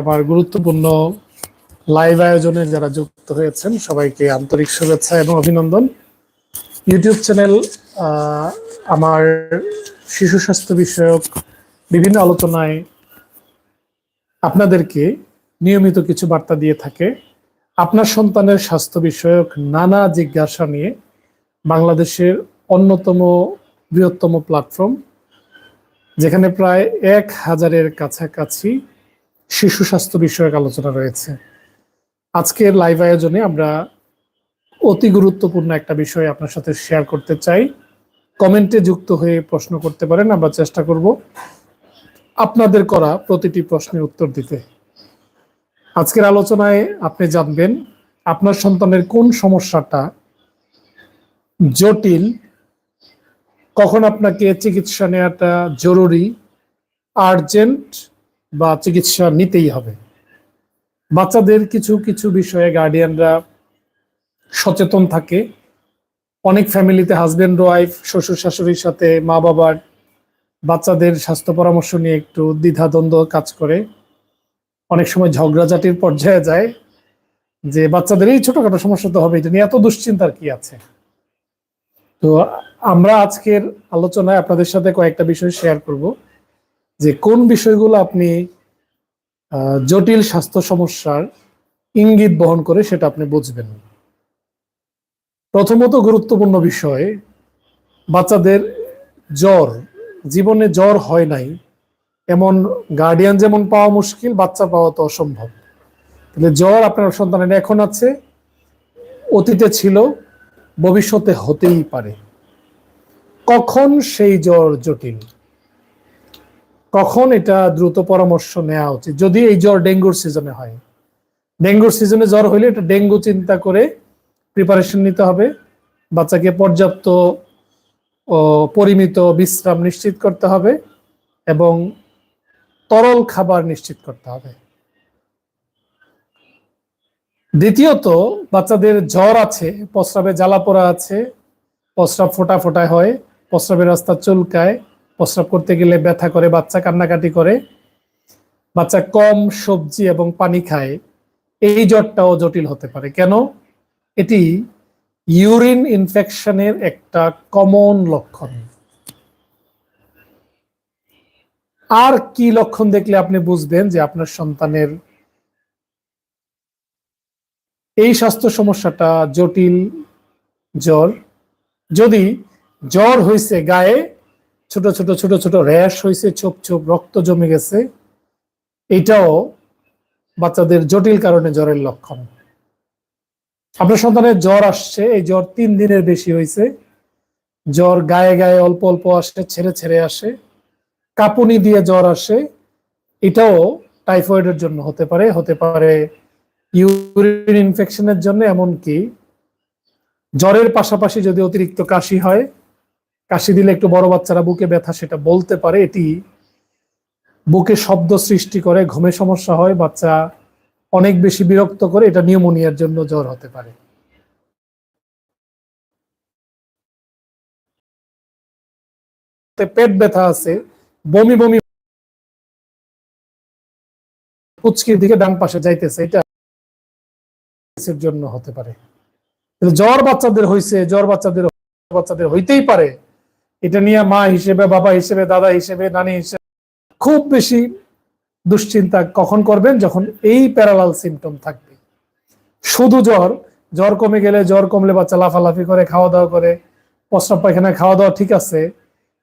আমার গুরুত্বপূর্ণ লাইভ আয়োজনে যারা যুক্ত হয়েছেন, সবাইকে আন্তরিক শুভেচ্ছা এবং অভিনন্দন। ইউটিউব চ্যানেল আমার শিশু স্বাস্থ্য বিষয়ক বিভিন্ন আলোচনায় আপনাদেরকে নিয়মিত কিছু বার্তা দিয়ে থাকে। আপনার সন্তানের স্বাস্থ্য বিষয়ক নানা জিজ্ঞাসা নিয়ে বাংলাদেশের অন্যতম বৃহত্তম প্ল্যাটফর্ম যেখানে প্রায় এক হাজারের কাছাকাছি শিশু স্বাস্থ্য বিষয়ক আলোচনা রয়েছে। আজকের লাইভ আয়োজনে আমরা অতি গুরুত্বপূর্ণ একটা বিষয় আপনার সাথে শেয়ার করতে চাই। কমেন্টে যুক্ত হয়ে প্রশ্ন করতে পারেন, আমরা চেষ্টা করব আপনাদের করা প্রতিটি প্রশ্নের উত্তর দিতে। আজকের আলোচনায় আপনি জানবেন, আপনার সন্তানের কোন সমস্যাটা জটিল, কখন আপনাকে চিকিৎসা নেওয়াটা জরুরি আর্জেন্ট বা চিকিৎসা নিতেই হবে। বাচ্চাদের কিছু কিছু বিষয়ে গার্ডিয়ানরা সচেতন থাকে। অনেক ফ্যামিলিতে হাজবেন্ড ওয়াইফ শ্বশুর, শাশুড়ির সাথে মা বাবার বাচ্চাদের স্বাস্থ্য পরামর্শ নিয়ে একটু দ্বিধাদ্বন্দ্ব কাজ করে। অনেক সময় ঝগড়াঝাটির পর্যায়ে যায় যে, বাচ্চাদের এই ছোটখাটো সমস্যা তো হবে এটা নিয়ে এত দুশ্চিন্তার কি আছে? তো আমরা আজকের আলোচনায় আপনাদের সাথে কয়েকটা বিষয় শেয়ার করব। যে কোন বিষয়গুলো আপনি জটিল স্বাস্থ্য সমস্যার ইঙ্গিত বহন করে সেটা আপনি বুঝবেন। প্রথমত গুরুত্বপূর্ণ বিষয়, বাচ্চাদের জ্বর, জীবনে জ্বর হয় নাই, এমন গার্ডিয়ান যেমন পাওয়া মুশকিল, বাচ্চা পাওয়া তো অসম্ভব। তাহলে জ্বর আপনার সন্তানের এখন আছে, অতীতে ছিল, ভবিষ্যতে হতেই পারে। কখন সেই জ্বর জটিল? কখন এটা দ্রুত পরামর্শ নেওয়া উচিত? যদি এই জ্বর ডেঙ্গুর সিজনে হয়। ডেঙ্গুর সিজনে জ্বর হইলে এটা ডেঙ্গু চিন্তা করে প্রিপারেশন নিতে হবে। বাচ্চাকে পর্যাপ্ত পরিমিত বিশ্রাম নিশ্চিত করতে হবে এবং তরল খাবার নিশ্চিত করতে হবে। দ্বিতীয়ত, বাচ্চাদের জ্বর আছে, প্রস্রাবে জ্বালা পোড়া আছে, প্রস্রাব ফোটা ফোটায় হয়, প্রস্রাবের রাস্তা চুলকায় প্রস্রাব করতে গেলে ব্যথা করে, বাচ্চা কান্নাকাটি করে, বাচ্চা কম সবজি এবং পানি খায়, এই জ্বরটাও জটিল হতে পারে। কেন? এটি ইউরিন ইনফেকশনের একটা কমন লক্ষণ। আর কি লক্ষণ দেখলে আপনি বুঝবেন যে আপনার সন্তানের এই স্বাস্থ্য সমস্যাটা জটিল জ্বর। যদি জ্বর হয়েছে গায়ে ছোট ছোট ছোট ছোট র্যাশ হয়েছে ছোপ ছোপ, রক্ত জমে গেছে। এটাও বাচ্চাদের জটিল কারণে জ্বরের লক্ষণ। আপনার সন্তানের জ্বর আসছে, এই জ্বর তিন দিনের বেশি হয়েছে জ্বর গায়ে গায়ে অল্প অল্প আসে, ছেড়ে ছেড়ে আসে। কাঁপুনি দিয়ে জ্বর আসে। এটাও টাইফয়েডের জন্য হতে পারে হতে পারে ইউরিন ইনফেকশনের জন্য, এমনকি জ্বরের পাশাপাশি যদি অতিরিক্ত কাশি হয় কাশি দিলে একটু বড় বাচ্চারা বুকে ব্যথা সেটা বলতে পারে, এটি বুকে শব্দ সৃষ্টি করে, ঘুমে সমস্যা হয়, বাচ্চা অনেক বেশি বিরক্ত করে, এটা নিউমোনিয়ার জন্য জ্বর হতে পারে। পেট ব্যথা আছে, বমি বমি পুচকির দিকে ডান পাশে যাইতেছে, এটা জন্য হতে পারে। জ্বর বাচ্চাদের হইছে, জ্বর বাচ্চাদের বাচ্চাদের হইতেই পারে। এটা নিয়ে মা হিসেবে, বাবা হিসেবে, দাদা হিসেবে, নানি হিসেবে খুব বেশি দুশ্চিন্তা কখন করবেন? যখন এই প্যারালাল সিমটম থাকবে। শুধু জ্বর জ্বর কমে গেলে জ্বর কমলে বাচ্চা লাফালাফি করে খাওয়া দাওয়া করে, প্রস্রাব পায়খানা খাওয়া দাওয়া ঠিক আছে।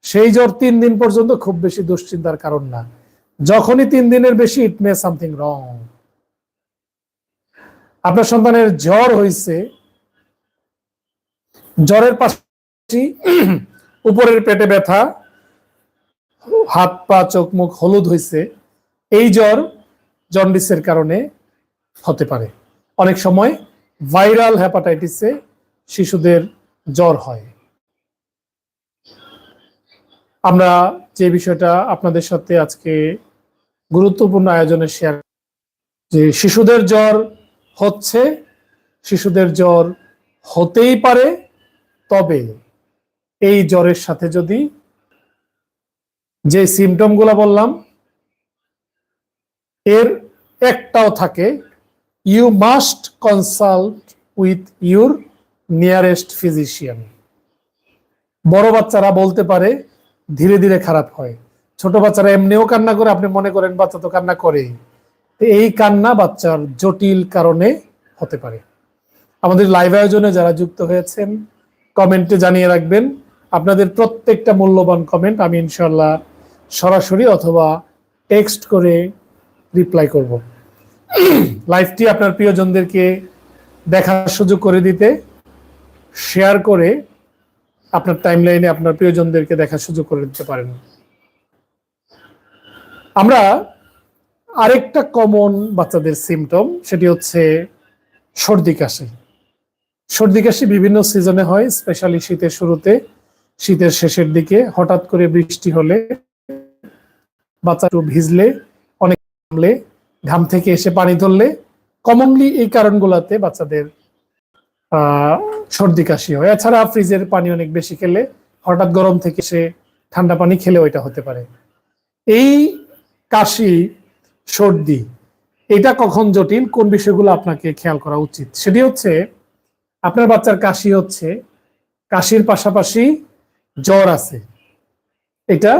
সেই জ্বর তিন দিন পর্যন্ত খুব বেশি দুশ্চিন্তার কারণ না। যখনই তিন দিনের বেশি ইট মে সামথিং রং আপনার সন্তানের জ্বর হয়েছে জ্বরের পাশাপাশি উপরের পেটে ব্যথা, হাত, পা, চোখ, মুখ হলুদ হয়েছে এই জ্বর জন্ডিসের কারণে হতে পারে। অনেক সময় ভাইরাল হ্যাপাটাইটিসে শিশুদের জ্বর হয়। আমরা যে বিষয়টা আপনাদের সাথে আজকে গুরুত্বপূর্ণ আয়োজনে শেয়ার যে শিশুদের জ্বর হচ্ছে, শিশুদের জ্বর হতেই পারে, তবে এই জ্বরের সাথে যদি যে সিমটমগুলা বললাম, এর একটাও থাকে you must consult with your nearest physician বড় বাচ্চারা বলতে পারে, ধীরে ধীরে খারাপ হয়। ছোট বাচ্চারা এমনিও কান্না করে, আপনি মনে করেন বাচ্চা তো কান্না করেই। এই কান্না বাচ্চার জটিল কারণে হতে পারে। আমাদের লাইভ আয়োজনে যারা যুক্ত হয়েছেন কমেন্টে জানিয়ে রাখবেন আপনাদের প্রত্যেকটা মূল্যবান কমেন্ট আমি ইনশাল্লাহ সরাসরি অথবা টেক্সট করে রিপ্লাই করব। লাইভটি আপনার প্রিয়জনদেরকে দেখার সুযোগ করে দিতে শেয়ার করে আপনার টাইমলাইনে আপনার প্রিয়জনদেরকে দেখার সুযোগ করে দিতে পারেন। আমরা আরেকটা কমন বাচ্চাদের সিমটম সেটি হচ্ছে সর্দি কাশি। সর্দি কাশি বিভিন্ন সিজনে হয় স্পেশালি শীতের শুরুতে। শীতের শেষের দিকে হঠাৎ করে বৃষ্টি হলে বাচ্চা একটু ভিজলে, অনেক ঘামলে ঘাম থেকে এসে পানি ধরলে কমনলি এই কারণগুলোতে বাচ্চাদের সর্দি কাশি হয়। এছাড়া ফ্রিজের পানি অনেক বেশি খেলে, হঠাৎ গরম থেকে সে ঠান্ডা পানি খেলে ওইটা হতে পারে। এই কাশি, সর্দি, এটা কখন জটিল? কোন বিষয়গুলো আপনাকে খেয়াল করা উচিত? সেটি হচ্ছে, আপনার বাচ্চার কাশি হচ্ছে, কাশির পাশাপাশি জ্বর আছে। এটা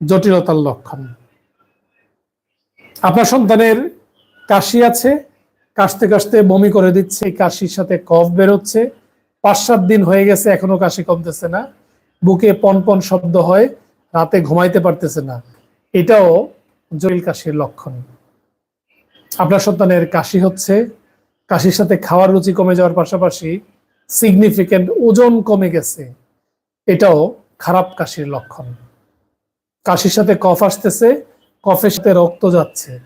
জটিলতার লক্ষণ। আপনার সন্তানের কাশি আছে, কাশতে কাশতে বমি করে দিচ্ছে, কাশির সাথে কফ বেরোচ্ছে পাঁচ সাত দিন হয়ে গেছে, এখনও কাশি কমতেছে না। বুকে পন পন শব্দ হয়, রাতে ঘুমাইতে পারতেছে না। এটাও জটিল কাশির লক্ষণ। আপনার সন্তানের কাশি হচ্ছে, কাশির সাথে খাওয়ার রুচি কমে যাওয়ার পাশাপাশি সিগনিফিকেন্ট ওজন কমে গেছে। এটাও খারাপ কাশির লক্ষণ। কাশির সাথে কফ আসতেছে, কফের সাথে রক্ত যাচ্ছে।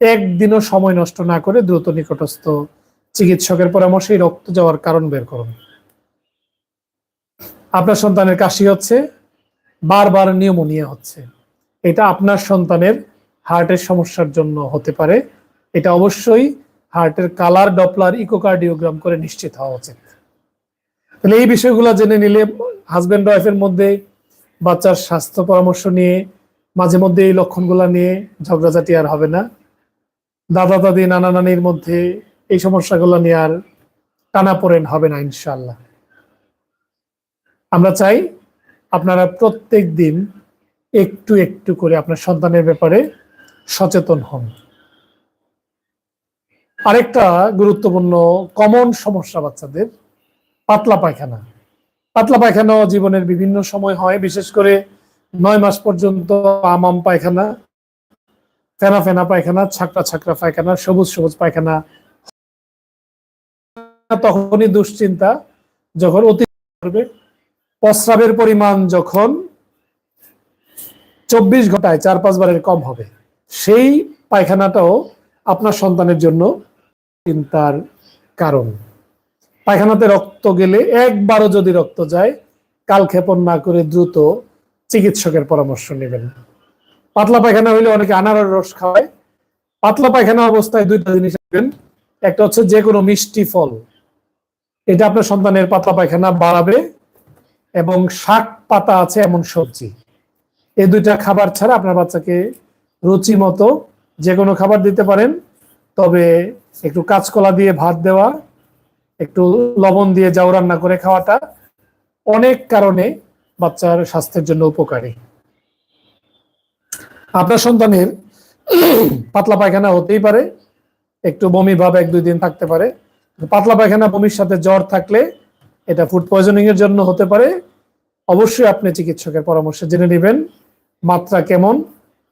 একদিনও সময় নষ্ট না করে দ্রুত নিকটস্থ চিকিৎসকের পরামর্শে রক্ত যাওয়ার কারণ বের করুন। আপনার সন্তানের কাশি হচ্ছে, বারবার নিউমোনিয়া হচ্ছে। এটা আপনার সন্তানের হার্টের সমস্যার জন্য হতে পারে। এটা অবশ্যই হার্টের কালার ডপলার ইকোকার্ডিওগ্রাম করে নিশ্চিত হওয়া উচিত। তাহলে এই বিষয়গুলো জেনে নিলে হাজব্যান্ড ওয়াইফের মধ্যে বাচ্চার স্বাস্থ্য পরামর্শ নিয়ে, মাঝে মধ্যে এই লক্ষণগুলো নিয়ে ঝগড়াঝাটি আর হবে না। দাদা, দাদি, নানা, নানির মধ্যে এই সমস্যাগুলো নিয়ে আর টানাপোড়েন হবে না ইনশাল্লাহ আমরা চাই আপনারা প্রত্যেক দিন একটু একটু করে আপনার সন্তানের ব্যাপারে সচেতন হন। আরেকটা গুরুত্বপূর্ণ কমন সমস্যা বাচ্চাদের পাতলা পায়খানা। পাতলা পায়খানা জীবনের বিভিন্ন সময় হয়, বিশেষ করে নয় মাস পর্যন্ত আমাম পায়খানা, ফেনা ফেনা পায়খানা ছাকরা ছাকরা পায়খানা, সবুজ সবুজ পায়খানা। তখনই দুশ্চিন্তা যখন অতি করবে। প্রস্রাবের পরিমাণ যখন চব্বিশ ঘন্টায় চার পাঁচবারের কম হবে। সেই পায়খানাটাও আপনার সন্তানের জন্য চিন্তার কারণ। পায়খানাতে রক্ত গেলে একবারও যদি রক্ত যায় কালক্ষেপণ না করে দ্রুত চিকিৎসকের পরামর্শ নেবেন। পাতলা পায়খানা হইলে অনেকে আনারের রস খাওয়ায় পাতলা পায়খানা অবস্থায় দুইটা জিনিস রাখবেন। একটা হচ্ছে যে কোনো মিষ্টি ফল। এটা আপনার সন্তানের পাতলা পায়খানা বাড়াবে এবং শাক পাতা আছে এমন সবজি। এই দুইটা খাবার ছাড়া আপনার বাচ্চাকে রুচি মতো যে কোনো খাবার দিতে পারেন। তবে একটু কাঁচকলা দিয়ে ভাত দেওয়া একটু লবণ দিয়ে যাও রান্না করে খাওয়াটা অনেক কারণে বাচ্চার স্বাস্থ্যের জন্য উপকারী। আপনার সন্তানের পাতলা পায়খানা হতেই পারে, একটু বমি ভাব এক দুই দিন থাকতে পারে। পাতলা পায়খানা, বমির সাথে জ্বর থাকলে এটা ফুড পয়জনিং এর জন্য হতে পারে। অবশ্যই আপনি চিকিৎসকের পরামর্শ জেনে নেবেন, মাত্রা কেমন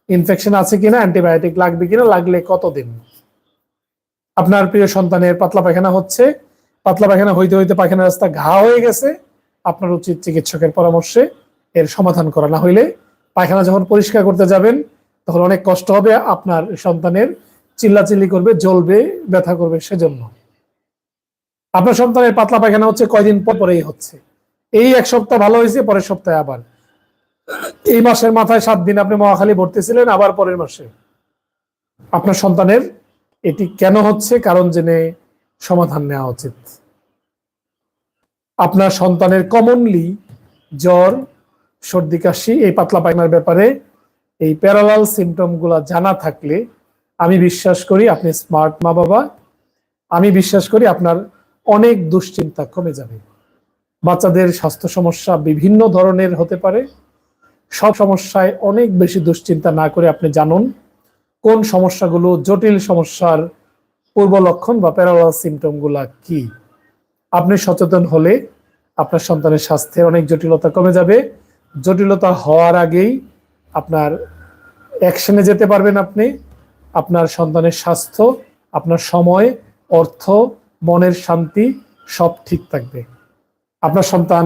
ইনফেকশন আছে কিনা অ্যান্টিবায়োটিক লাগবে কিনা, লাগলে কতদিন? আপনার প্রিয় সন্তানের পাতলা পায়খানা হচ্ছে পাতলা পায়খানা, হইতে হইতে পায়খানা রাস্তা ঘা হয়ে গেছে, আপনার উচিত চিকিৎসকের পরামর্শে এর সমাধান করা। না হইলে পায়খানা যখন পরিষ্কার করতে যাবেন, তখন অনেক কষ্ট হবে, আপনার সন্তানের চিল্লাচিল্লি করবে, জ্বলবে, ব্যথা করবে সেজন্য। আপনার সন্তানের পাতলা পায়খানা হচ্ছে কয়দিন পর পরেই হচ্ছে। এই এক সপ্তাহ ভালো হয়েছে, পরের সপ্তাহে আবার। এই মাসের মাথায় সাত দিন আপনি মহাখালী ভর্তি ছিলেন, আবার পরের মাসে। আপনার সন্তানের এটি কেন হচ্ছে, কারণ জেনে সমাধান নেওয়া উচিত। আপনার সন্তানের কমনলি জ্বর, সর্দি, কাশি, এই পাতলা পায়নার ব্যাপারে এই প্যারালাল সিমটমগুলা জানা থাকলে আমি বিশ্বাস করি আপনি স্মার্ট মা বাবা, আমি বিশ্বাস করি আপনার অনেক দুশ্চিন্তা কমে যাবে। বাচ্চাদের স্বাস্থ্য সমস্যা বিভিন্ন ধরনের হতে পারে। সব সমস্যায় অনেক বেশি দুশ্চিন্তা না করে আপনি জানুন কোন সমস্যাগুলো জটিল সমস্যার পূর্ব লক্ষণ বা প্যারালাল সিমটমগুলা কি? আপনি সচেতন হলে আপনার সন্তানের স্বাস্থ্যের অনেক জটিলতা কমে যাবে। জটিলতা হওয়ার আগেই আপনার অ্যাকশনে যেতে পারবেন আপনি। আপনার সন্তানের স্বাস্থ্য, আপনার সময়, অর্থ, মনের শান্তি সব ঠিক থাকবে। আপনার সন্তান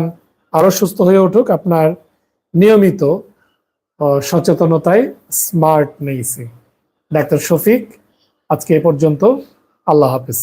আরও সুস্থ হয়ে উঠুক, আপনার নিয়মিত সচেতনতায় স্মার্ট নেইছে ডাক্তার শফিক, আজকে এ পর্যন্ত। আল্লাহ হাফিজ।